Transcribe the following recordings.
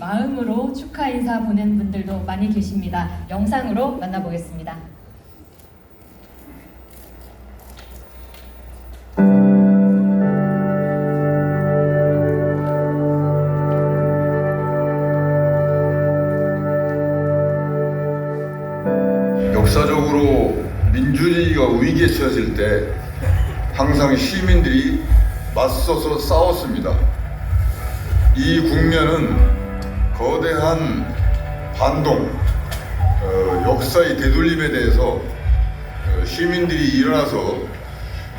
마음으로 축하 인사 보낸 분들도 많이 계십니다. 영상으로 만나보겠습니다. 역사적으로 민주주의가 위기에 처했을 때 항상 시민들이 맞서서 싸웠습니다. 이 국면은 거대한 반동, 어, 역사의 되돌림에 대해서 어, 시민들이 일어나서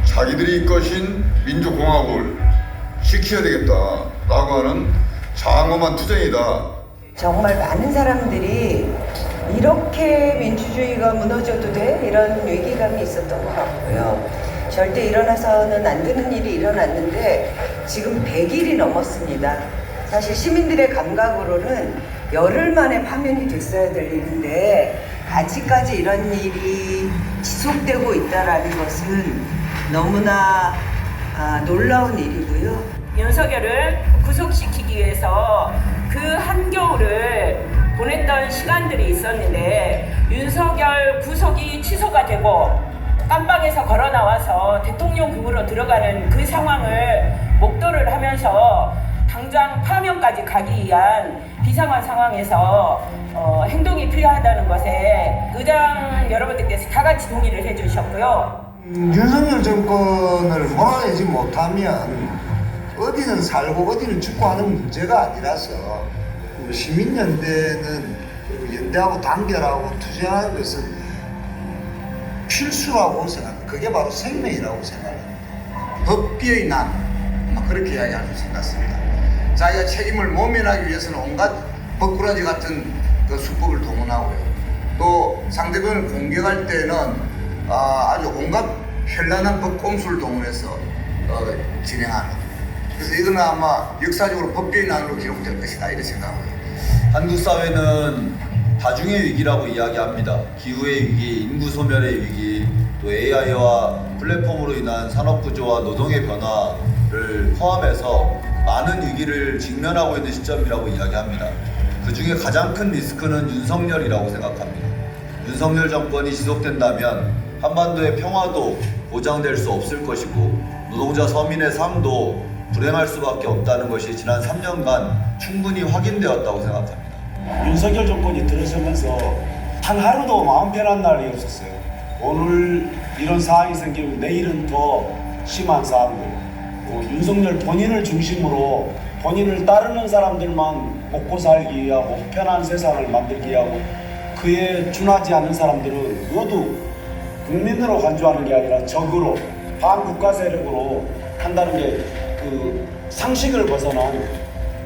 자기들이 것인 민주공화국을 지켜야 되겠다라고 하는 장엄한 투쟁이다. 정말 많은 사람들이 이렇게 민주주의가 무너져도 돼? 이런 위기감이 있었던 것 같고요. 절대 일어나서는 안 되는 일이 일어났는데 지금 100일이 넘었습니다. 사실 시민들의 감각으로는 열흘 만에 파면이 됐어야 될 일인데 아직까지 이런 일이 지속되고 있다라는 것은 너무나 아, 놀라운 일이고요. 윤석열을 구속시키기 위해서 그 한겨울을 보냈던 시간들이 있었는데 윤석열 구속이 취소가 되고 깜방에서 걸어 나와서 대통령궁으로 들어가는 그 상황을 목도를 하면서 당장 파면까지 가기 위한 비상한 상황에서 어, 행동이 필요하다는 것에 의장 여러분들께서 다 같이 동의를 해주셨고요. 음, 윤석열 정권을 몰아내지 못하면 어디는 살고 어디는 죽고 하는 문제가 아니라서 그 시민연대는 그 연대하고 단결하고 투쟁하는 것은 필수라고 생각합니다. 그게 바로 생명이라고 생각합니다. 법비의 난막 그렇게 이야기하는 생각습니다. 자기가 책임을 모면하기 위해서는 온갖 법꾸라지 같은 그 수법을 동원하고요. 또 상대방을 공격할 때는 아, 아주 온갖 현란한 법꼼수를 동원해서 어, 진행하는. 그래서 이거는 아마 역사적으로 법비의 난으로 기록될 것이다 이렇게 생각합니다. 한국 사회는 다중의 위기라고 이야기합니다. 기후의 위기, 인구 소멸의 위기, 또 AI와 플랫폼으로 인한 산업 구조와 노동의 변화를 포함해서 많은 위기를 직면하고 있는 시점이라고 이야기합니다. 그 중에 가장 큰 리스크는 윤석열이라고 생각합니다. 윤석열 정권이 지속된다면 한반도의 평화도 보장될 수 없을 것이고 노동자 서민의 삶도 불행할 수밖에 없다는 것이 지난 3년간 충분히 확인되었다고 생각합니다. 윤석열 정권이 들어서면서 단 하루도 마음 편한 날이 없었어요. 오늘 이런 상황이 생기면 내일은 더 심한 상황들. 어, 윤석열 본인을 중심으로 본인을 따르는 사람들만 먹고 살기 위하고 편한 세상을 만들기 위하고 그에 준하지 않는 사람들은 모두 국민으로 간주하는 게 아니라 적으로 반국가 세력으로 한다는 게 그 상식을 벗어난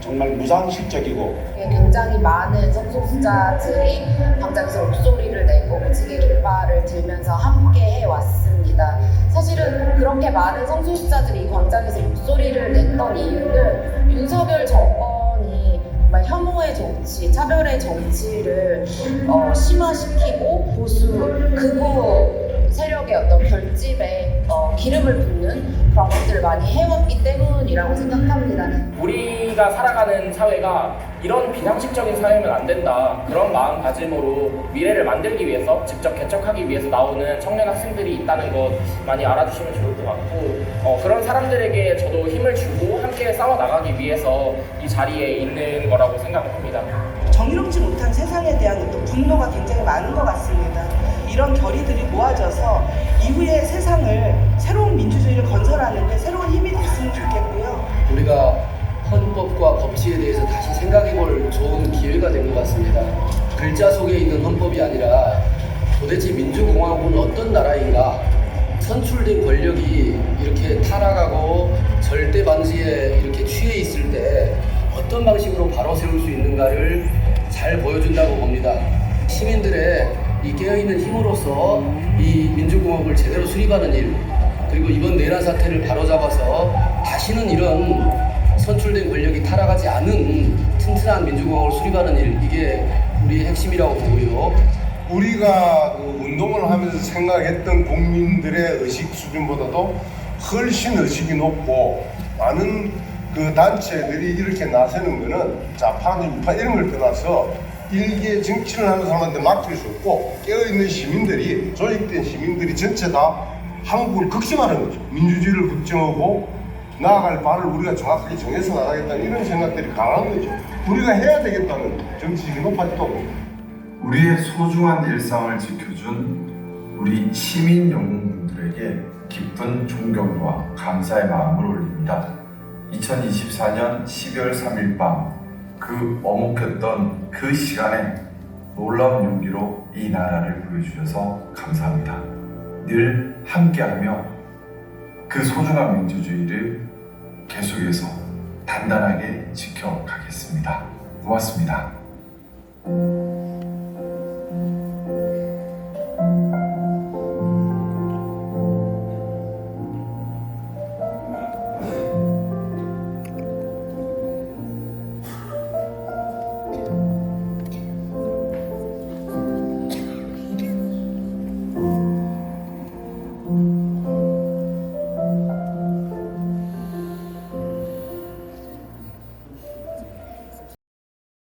정말 무상식적이고 예, 굉장히 많은 성소수자들이 광장에서 목소리를 내고 무지개 깃발을 들면서 함께 해왔습니다. 사실은 그렇게 많은 성소수자들이 이 광장에서 목소리를 냈던 이유는 윤석열 정권이 정말 혐오의 정치, 차별의 정치를 어, 심화시키고 보수 극우 세력의 어떤 결집에 어, 기름을 붓는 그런 것들을 많이 해왔기 때문이라고 생각합니다. 우리가 살아가는 사회가 이런 비상식적인 사회면 안 된다. 그런 마음가짐으로 미래를 만들기 위해서 직접 개척하기 위해서 나오는 청년 학생들이 있다는 것 많이 알아주시면 좋을 것 같고 어, 그런 사람들에게 저도 힘을 주고 함께 싸워 나가기 위해서 이 자리에 있는 거라고 생각합니다. 정의롭지 못한 세상에 대한 어떤 분노가 굉장히 많은 것 같습니다. 이런 결의들이 모아져서 이후의 세상을 새로운 민주주의를 건설하는데 새로운 힘이 됐으면 좋겠고요. 우리가 헌법과 법치에 대해서 다시 생각해볼 좋은 기회가 된 것 같습니다. 글자 속에 있는 헌법이 아니라 도대체 민주공화국은 어떤 나라인가? 선출된 권력이 이렇게 타락하고 절대 반지에 이렇게 취해 있을 때 어떤 방식으로 바로 세울 수 있는가를 잘 보여준다고 봅니다. 시민들의 이 깨어있는 힘으로써 이 민주공화국을 제대로 수립하는 일, 그리고 이번 내란 사태를 바로잡아서 다시는 이런 선출된 권력이 타락하지 않은 튼튼한 민주공화국을 수립하는 일, 이게 우리의 핵심이라고 보고요. 우리가 그 운동을 하면서 생각했던 국민들의 의식 수준보다도 훨씬 의식이 높고 많은 그 단체들이 이렇게 나서는 거는 좌파, 우파 이런 걸 떠나서 일개 정치를 하는 사람한테 맡길 수 없고 깨어있는 시민들이 조직된 시민들이 전체 다 한국을 극심하는 거죠. 민주주의를 걱정하고 나아갈 바를 우리가 정확하게 정해서 나가겠다는 이런 생각들이 강한 거죠. 우리가 해야 되겠다는 정치적인 높아지도 우리의 소중한 일상을 지켜준 우리 시민 영웅분들에게 깊은 존경과 감사의 마음을 올립니다. 2024년 12월 3일 밤 그 어묵했던 그 시간에 놀라운 용기로 이 나라를 구해주셔서 감사합니다. 늘 함께하며 그 소중한 민주주의를 계속해서 단단하게 지켜가겠습니다. 고맙습니다.